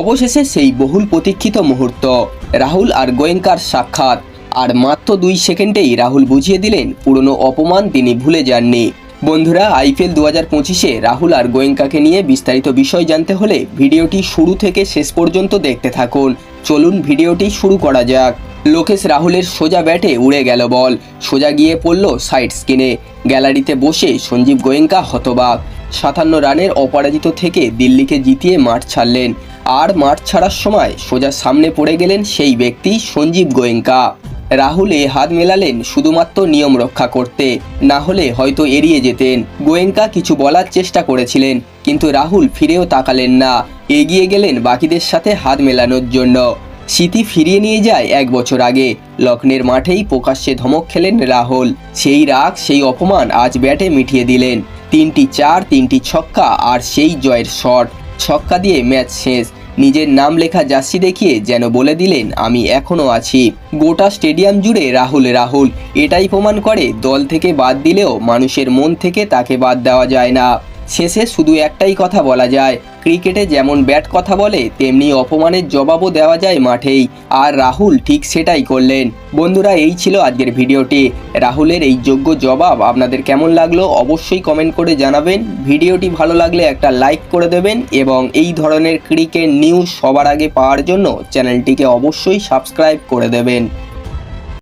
অবশেষে সেই বহুল প্রতীক্ষিত মুহূর্ত। রাহুল আর গোয়েঙ্কার সাক্ষাৎ। আর মাত্র দুই সেকেন্ডেই রাহুল বুঝিয়ে দিলেন, পুরনো অপমান তিনি ভুলে যাননি। বন্ধুরা, আইপিএল দু হাজার পঁচিশে রাহুল আর গোয়েঙ্কাকে নিয়ে বিস্তারিত বিষয় জানতে হলে ভিডিওটি শুরু থেকে শেষ পর্যন্ত দেখতে থাকুন। চলুন ভিডিওটি শুরু করা যাক। লোকেশ রাহুলের সোজা ব্যাটে উড়ে গেল বল। সোজা গিয়ে পড়ল সাইড স্কিনে গ্যালারিতে বসে সঞ্জীব গোয়েঙ্কা হতবাক। সাতান্ন রানের অপরাজিত থেকে দিল্লিকে জিতিয়ে মাঠ ছাড়লেন। আর মাঠ ছাড়ার সময় সোজা সামনে পড়ে গেলেন সেই ব্যক্তি সঞ্জীব গোয়েঙ্কা। রাহুল এ হাত মেলালেন শুধুমাত্র নিয়ম রক্ষা করতে, না হলে হয়তো এড়িয়ে যেতেন। গোয়েঙ্কা কিছু বলার চেষ্টা করেছিলেন, কিন্তু রাহুল ফিরেও তাকালেন না। এগিয়ে গেলেন বাকিদের সাথে হাত মেলানোর জন্য। স্মৃতি ফিরিয়ে নিয়ে যায় এক বছর আগে। লক্ষ্ণের মাঠেই প্রকাশ্যে ধমক খেলেন রাহুল। সেই রাগ, সেই অপমান আজ ব্যাটে মিটিয়ে দিলেন। তিনটি চার, তিনটি ছক্কা আর সেই জয়ের শট। ছক্কা দিয়ে ম্যাচ শেষ। নিজের নাম লেখা জার্সি দেখিয়ে যেন বলে দিলেন, আমি এখনও আছি। গোটা স্টেডিয়াম জুড়ে রাহুল রাহুল। এটাই প্রমাণ করে দল থেকে বাদ দিলেও মানুষের মন থেকে তাকে বাদ দেওয়া যায় না। শেষে শুধু একটাই কথা বলা যায়, ক্রিকেটে যেমন ব্যাট কথা বলে, তেমনি অপমানের জবাবও দেওয়া যায় মাঠেই, আর রাহুল ঠিক সেটাই করলেন। বন্ধুরা, এই ছিল আজকের ভিডিওটি। রাহুলের এই যোগ্য জবাব আপনাদের কেমন লাগল অবশ্যই কমেন্ট করে জানাবেন। ভিডিওটি ভালো লাগলে একটা লাইক করে দেবেন এবং এই ধরনের ক্রিকেট নিউজ সবার আগে পাওয়ার জন্য চ্যানেলটিকে অবশ্যই সাবস্ক্রাইব করে দেবেন।